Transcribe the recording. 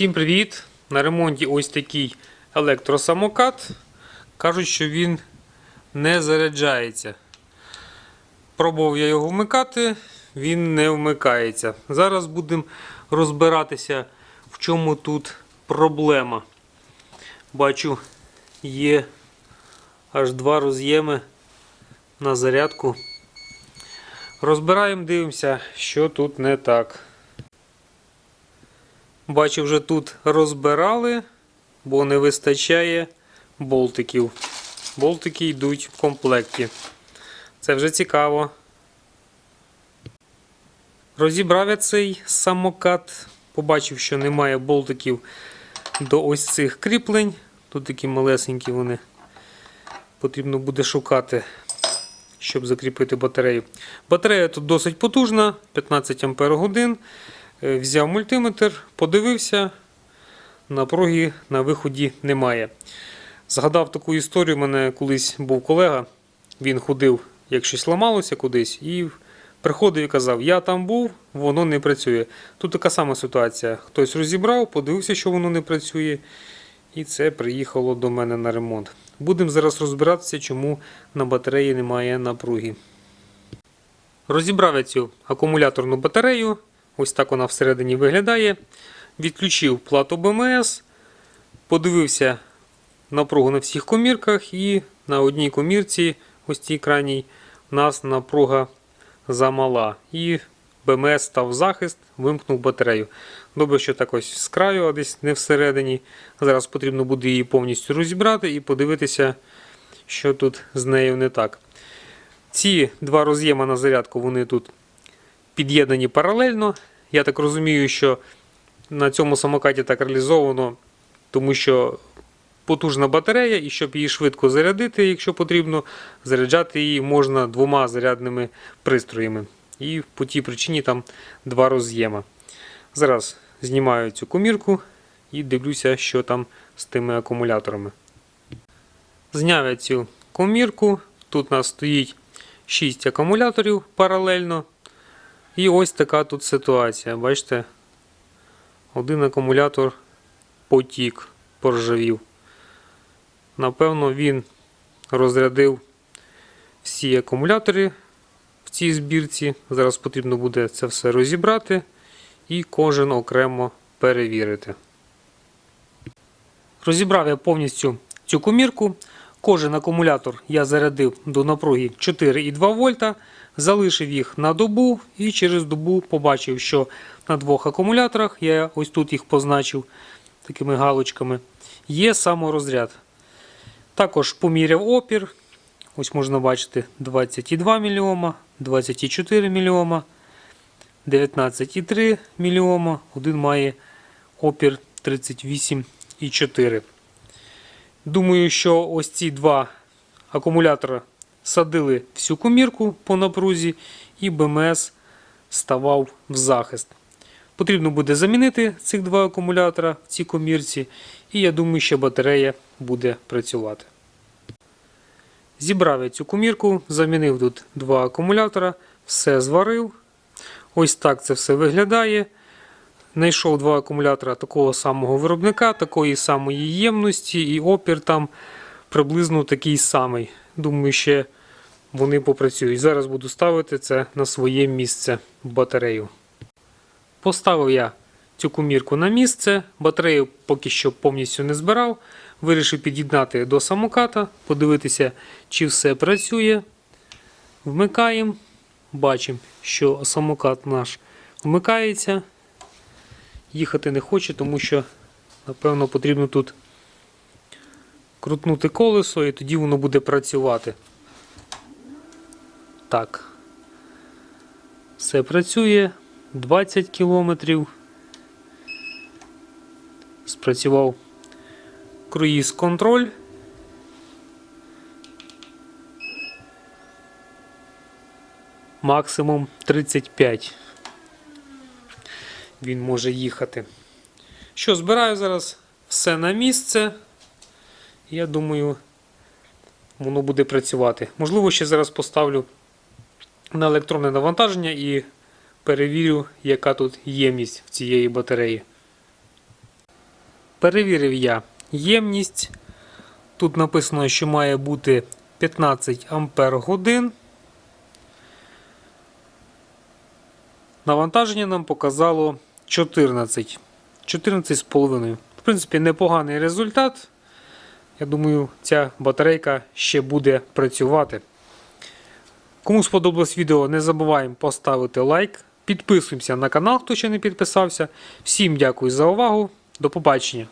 Всім привіт! На ремонті ось такий електросамокат. Кажуть, що він не заряджається. Пробував я його вмикати, він не вмикається. Зараз будемо розбиратися, в чому тут проблема. Бачу, є аж два роз'єми на зарядку. Розбираємо, дивимося, що тут не так. Бачу, вже тут розбирали, бо не вистачає болтиків. Болтики йдуть в комплекті. Це вже цікаво. Розібрав я цей самокат. Побачив, що немає болтиків до ось цих кріплень. Тут такі малесенькі вони. Потрібно буде шукати, щоб закріпити батарею. Батарея тут досить потужна, 15 Ампер годин. Е, Взяв мультиметр, подивився, напруги на виході немає. Згадав таку історію, у мене колись був колега, він ходив, як щось ламалося кудись, і приходив і казав, я там був, воно не працює. Тут така сама ситуація. Хтось розібрав, подивився, що воно не працює, і це приїхало до мене на ремонт. Будемо зараз розбиратися, чому на батареї немає напруги. Розібрав я цю акумуляторну батарею. Ось так вона всередині виглядає. Відключив плату БМС, подивився напругу на всіх комірках, і на одній комірці, ось цій крайній, у нас напруга замала. І БМС став захист, вимкнув батарею. Добре, що так ось з краю, а десь не всередині. Зараз потрібно буде її повністю розібрати і подивитися, що тут з нею не так. Ці два роз'єми на зарядку вони тут під'єднані паралельно. Я так розумію, що на цьому самокаті так реалізовано, тому що потужна батарея, і щоб її швидко зарядити, якщо потрібно, заряджати її можна двома зарядними пристроями. І по тій причині там два роз'єма. Зараз знімаю цю комірку і дивлюся, що там з тими акумуляторами. Зняв я цю комірку. Тут у нас стоїть 6 акумуляторів паралельно. І ось така тут ситуація. Бачите, один акумулятор потік, поржавів. Напевно, він розрядив всі акумулятори в цій збірці. Зараз потрібно буде це все розібрати і кожен окремо перевірити. Розібрав я повністю цю комірку. Кожен акумулятор я зарядив до напруги 4,2 вольта, залишив їх на добу і через добу побачив, що на двох акумуляторах, я ось тут їх позначив такими галочками, є саморозряд. Також поміряв опір. Ось можна бачити 22 мОм, 24 мОм, 19,3 мОм, один має опір 38,4 Думаю, що ось ці два акумулятори садили всю комірку по напрузі, і БМС ставав в захист. Потрібно буде замінити цих два акумулятора в цій комірці, і я думаю, що батарея буде працювати. Зібрав я цю комірку, замінив тут два акумулятора, все зварив. Ось так це все виглядає. Знайшов два акумулятора такого самого виробника, такої самої ємності, і опір там приблизно такий самий. Думаю, ще вони попрацюють. Зараз буду ставити це на своє місце батарею. Поставив я цю комірку на місце, батарею поки що повністю не збирав. Вирішив під'єднати до самоката, подивитися, чи все працює. Вмикаємо. Бачимо, що самокат наш вмикається їхати не хоче, тому що, напевно, потрібно тут крутнути колесо і тоді воно буде працювати. Так. Все працює. 20 кілометрів. Спрацював круїз контроль. Максимум 35 він може їхати. Що, збираю зараз все на місце. Я думаю, воно буде працювати. Можливо, ще зараз поставлю на електронне навантаження і перевірю, яка тут ємність в цієї батареї. Перевірив я ємність. Тут написано, що має бути 15 ампер годин. Навантаження нам показало 14. 14,5. В принципі, непоганий результат. Я думаю, ця батарейка ще буде працювати. Кому сподобалось відео, не забуваємо поставити лайк. Підписуємося на канал, хто ще не підписався. Всім дякую за увагу. До побачення.